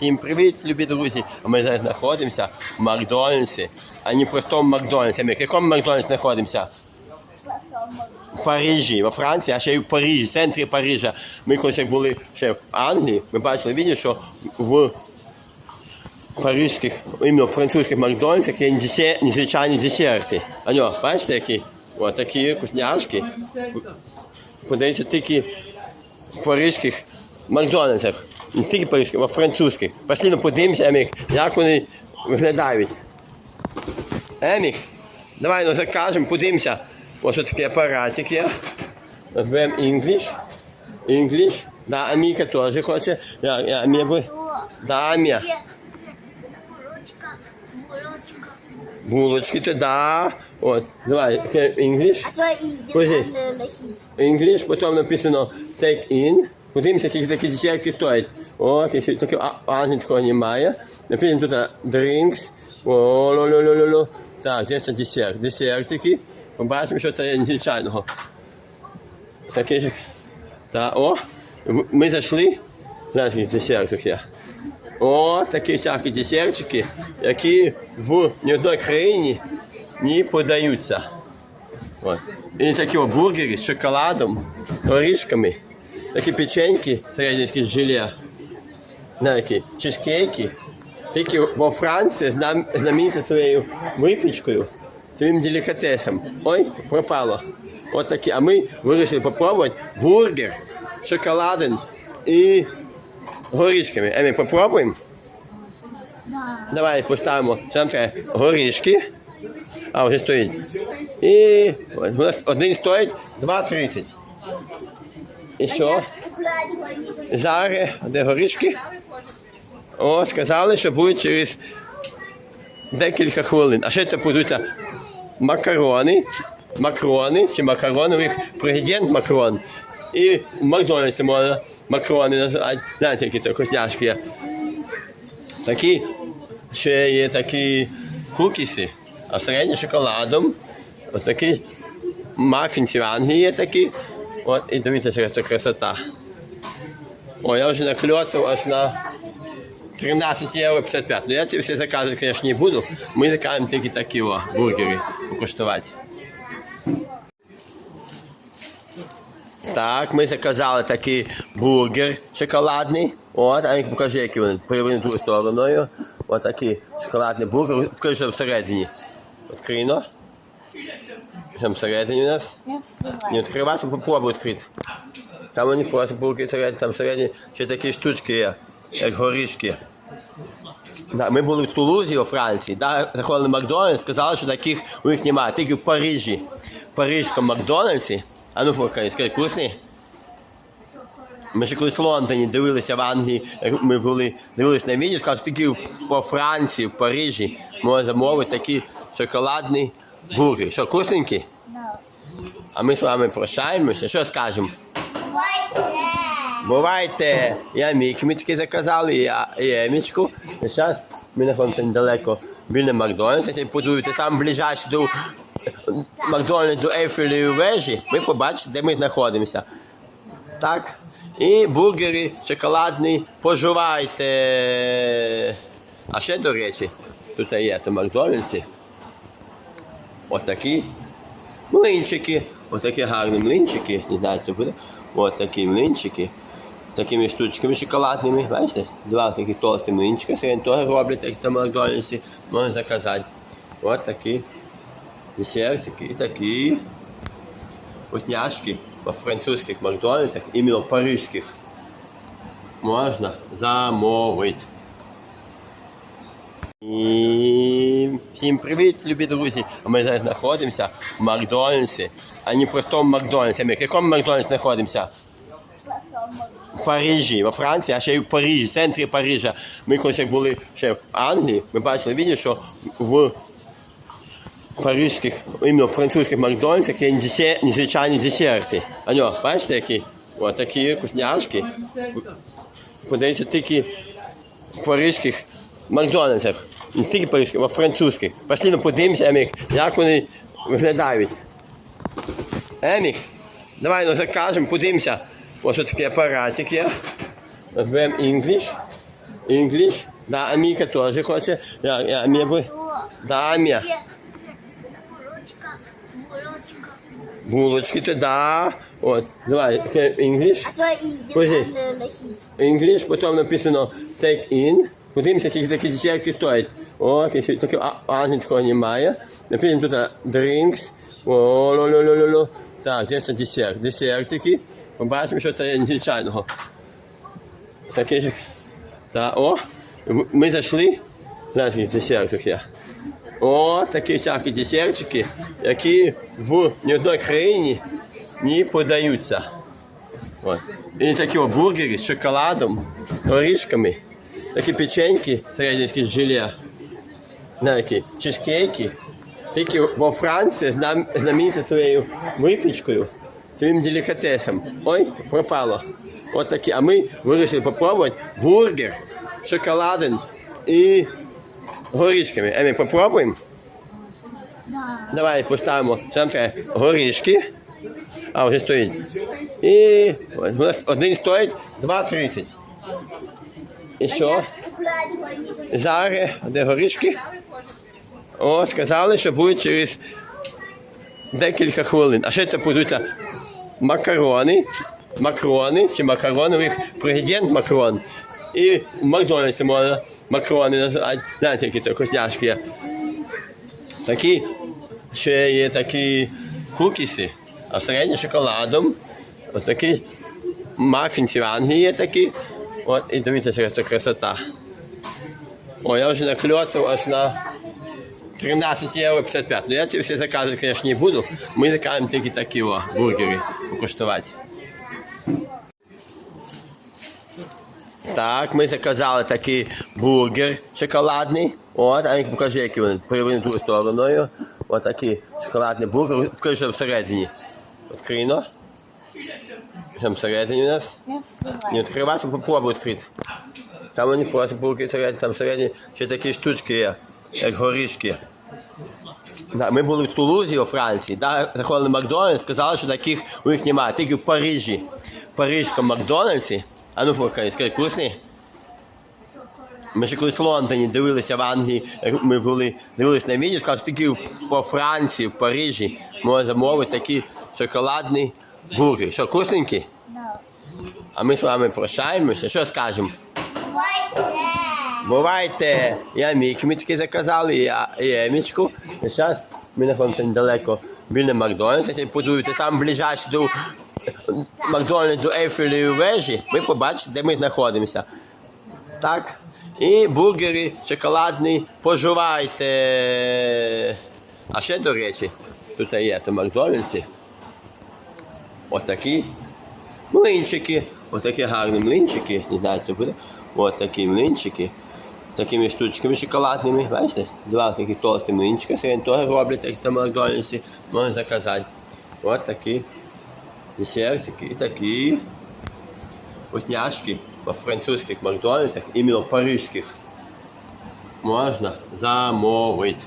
Всім привіт, любі друзі! Ми зараз знаходимося в Макдональдсі, а не простому Макдональдсі. Ми в якому Макдональдсі знаходимося? В Парижі, во Франції, а ще й в Парижі, в центрі Парижа. Ми колись були ще в Англії, ми бачили відео, що в паризьких, іменно в французьких Макдональдсах є незвичайні десерти. Алло, бачите, які? О, такі вкусняшки. Подивіться, тільки в паризьких Макдональдсах. Не тільки паризьких, а французьких. Пошли, ну подивимося, Емік, як вони виглядають. Емік, давай ну закажемо, подивимося. Ось такий апаратик є. Беремо English. English. Да, Аміка теж хоче. Я, я, Амія буде. Да, Амія. Булочки, то да. От, давай, English. А це на хіст. English, потім написано take in. Подивимося, які такі десятки стоять. О, а- англійського немає. Написано тут drinks. О, ло ло ло ло ло Так, де це десерт? Десертики. Побачимо, що це є незвичайного. Такі ж. Та, о, ми зайшли. Який десертик є. О, такі всякі десертики, які в ні одній країні не подаються. От. І такі бургери з шоколадом, горішками, такі печеньки, середньовські желе, на такі чизкейки. Тільки во Франції знам, знаменита своєю випічкою, своїм делікатесом. Ой, пропало. От такі. А ми вирішили попробувати бургер з шоколадом і горішками. Емі, попробуємо? Давай поставимо, треба горішки. А, вже стоїть. І один стоїть 2,30. І що? Зараз, де горішки? О, сказали, що буде через декілька хвилин. А ще це будуться макарони, макрони, чи макарони, президент макрон. І в Макдональдсі можна макрони називати. Знаєте, які то вкусняшки є. Такі ще є такі кукіси, а середні шоколадом. Ось такі мафінці в Англії є такі. От, і дивіться, яка красота. О, я вже накльоцав аж на 13 євро 55. Ну я ці всі закази, звісно, не буду. Ми закажемо тільки такі о, бургери покуштувати. Так, ми заказали такий бургер шоколадний. От, а як покажи, які вони перевернути другою стороною. Ось такий шоколадний бургер, покажи, що всередині. Відкрино. Що всередині у нас? Не відкривати, попробуй відкрити. Там вони просто булки всередині, там всередині ще такі штучки є, як. Да, ми були в Тулузі, у Франції, да, заходили в Макдональдс, сказали, що таких у них немає, тільки в Парижі. В Парижському Макдональдсі. А ну покажи, скажи, вкусний? Ми ще колись в Лондоні дивилися в Англії, ми були, дивилися на відео, сказали, що тільки по Франції, в Парижі можна замовити такі шоколадні бургери. Що, вкусненькі? А ми з вами прощаємося. Що скажемо? Бувайте, я мік, ми заказали, я- і Емічку. Зараз ми знаходимося недалеко біля Макдональдса, і подивитися там ближче до Макдональдс до Ейфелевої вежі, ви побачите, де ми знаходимося. Так. І бургери шоколадні, поживайте. А ще, до речі, тут є в Макдональдсі. Отакі млинчики. Отакі гарні млинчики. Не знаю, що буде. Ось такі млинчики. Такими штучками шоколадними. Бачите? Два такі толсті млинчика. Сьогодні теж роблять, як в Макдональдсі. Можна заказати. Ось такі десертики і такі вкусняшки по французьких Макдональдсах, іменно парижських. Можна замовити. І всім привіт, любі друзі! Ми зараз знаходимося в Макдональдсі, а не простому Макдональдсі. Ми в якому Макдональдсі знаходимося? В Парижі, во Франції, а ще й в Парижі, в центрі Парижа. Ми колись були ще в Англії, ми бачили відео, що в паризьких, іменно в французьких Макдональдсах є незвичайні десерти. Алло, бачите, які? О, такі вкусняшки. Подивіться, тільки в паризьких Макдональдсах. Не тільки паризьких, а французьких. Пошли, ну подивимося, Емік, як вони виглядають. Емік, давай ну закажемо, подивимося. Ось такий апаратик є. Беремо English. English. Да, Аміка теж хоче. Я, я, Амія буде. Да, Амія. Булочки, то да. От, давай, English. А то лохіс. English, потім написано take in. Подивимося, скільки такі десятки стоять. О, такі англійського немає. Напишемо тут drinks. О, ло ло ло ло ло Так, де це десерт? Десертики. Побачимо, що це є звичайного. Таке ж. Так, о, ми зайшли. Який десертик є. О, такі всякі десертики, які в ні одній країні не подаються. От. І такі о, бургери з шоколадом, горішками, такі печеньки, середньовські желе, на такі чизкейки. Тільки во Франції знам, своєю випічкою, своїм делікатесом. Ой, пропало. От такі. А ми вирішили попробувати бургер з шоколадом і горішками. Емі, попробуємо? Да. Давай поставимо. Що? Горішки. А, вже стоїть. І один стоїть 2,30. І що? Зараз, де горішки? О, сказали, що буде через декілька хвилин. А ще це будуть макарони. Макарони, чи макарони, президент Макрон. І в Макдональдсі можна макарони називати. Знаєте, які то вкусняшки є. Такі ще є такі кукіси, а середні шоколадом. Ось такі мафінці в Англії є такі. От, і дивіться, це красота. О, я вже накльоцав аж на 13 євро 55. Ну я ці всі закази, звісно, не буду. Ми заказуємо тільки такі о, бургери покуштувати. Так, ми заказали такий бургер шоколадний. От, а як покажи, які вони переверни ту стороною. Ось такий шоколадний бургер. Покажи, всередині. Відкрино. Що всередині у нас? Не відкривайся, попробуй відкрити. Там вони просто бургери всередині, там всередині ще такі штучки є, як горішки. Да, ми були в Тулузі у Франції, да, заходили в Макдональдс, сказали, що таких у них немає, тільки в Парижі. В Парижському Макдональдсі. А ну покажи, скажи, вкусний? Ми ще колись в Лондоні дивилися в Англії, ми були, дивилися на відео, сказали, що тільки по Франції, в Парижі можна замовити такі шоколадні бургери. Що, вкусненькі? А ми з вами прощаємося. Що скажемо? Бувайте! Я мік, ми таки заказали, я- і Емічку. Зараз ми знаходимося недалеко біля Макдональдса. Якщо подивитися там ближче до Макдональдс до Ейфелевої вежі, ви побачите, де ми знаходимося. Так. І бургери шоколадні, поживайте. А ще, до речі, тут є то Макдональдсі. Отакі млинчики. Отакі гарні млинчики. Не знаю, що буде. От такі млинчики. Такими штучками шоколадними. Бачите? Два такі толсті млинчика. Сьогодні теж роблять, як в Макдональдсі. Можна заказати. От такі десертики і такі вкусняшки по французьких Макдональдсах, іменно парижських. Можна замовити.